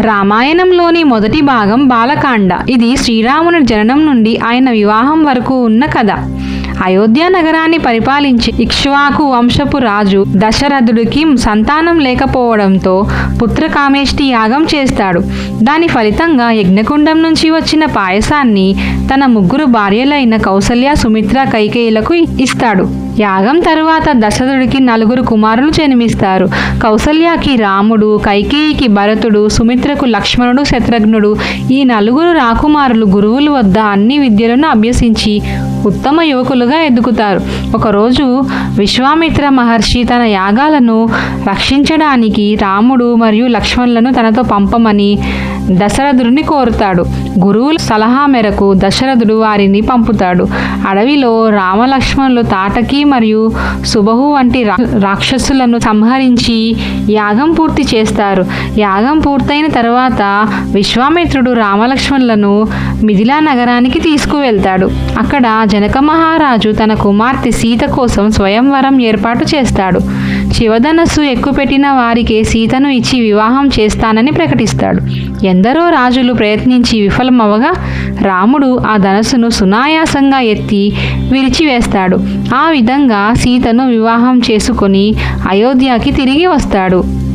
రామాయణంలోని మొదటి భాగం బాలకాండ. ఇది శ్రీరాముని జననం నుండి ఆయన వివాహం వరకు ఉన్న కథ. అయోధ్య నగరాన్ని పరిపాలించి ఇక్ష్వాకు వంశపు రాజు దశరథుడికి సంతానం లేకపోవడంతో పుత్రకామేష్టి యాగం చేస్తాడు. దాని ఫలితంగా యజ్ఞకుండం నుంచి వచ్చిన పాయసాన్ని తన ముగ్గురు భార్యలైన కౌసల్య సుమిత్ర కైకేయులకు ఇస్తాడు. యాగం తరువాత దశరథుడికి నలుగురు కుమారులు జన్మిస్తారు. కౌసల్యాకి రాముడు కైకేయికి భరతుడు సుమిత్రకు లక్ష్మణుడు శత్రుఘ్నుడు. ఈ నలుగురు రాకుమారులు గురువుల వద్ద అన్ని విద్యలను అభ్యసించి ఉత్తమ యువకులుగా ఎదుగుతారు. ఒకరోజు విశ్వామిత్ర మహర్షి తన యాగాలను రక్షించడానికి రాముడు మరియు లక్ష్మణులను తనతో పంపమని దశరథుడిని కోరుతాడు. గురువుల సలహా మేరకు దశరథుడు వారిని పంపుతాడు. అడవిలో రామలక్ష్మణులు తాటకి మరియు సుబహు వంటి రా- రాక్షసులను సంహరించి యాగం పూర్తి చేస్తారు. యాగం పూర్తయిన తర్వాత విశ్వామిత్రుడు రామలక్ష్మణులను మిథిలా నగరానికి తీసుకువెళ్తాడు. అక్కడ జనక మహారాజు తన కుమార్తె సీత కోసం స్వయంవరం ఏర్పాటు చేస్తాడు. శివధనస్సు ఎక్కుపెట్టిన వారికే సీతను ఇచ్చి వివాహం చేస్తానని ప్రకటిస్తాడు. ఎందరో రాజులు ప్రయత్నించి విఫలమవగా రాముడు ఆ ధనస్సును సునాయాసంగా ఎత్తి విరిచివేస్తాడు. ఆ విధంగా సీతను వివాహం చేసుకొని అయోధ్యకి తిరిగి వస్తాడు.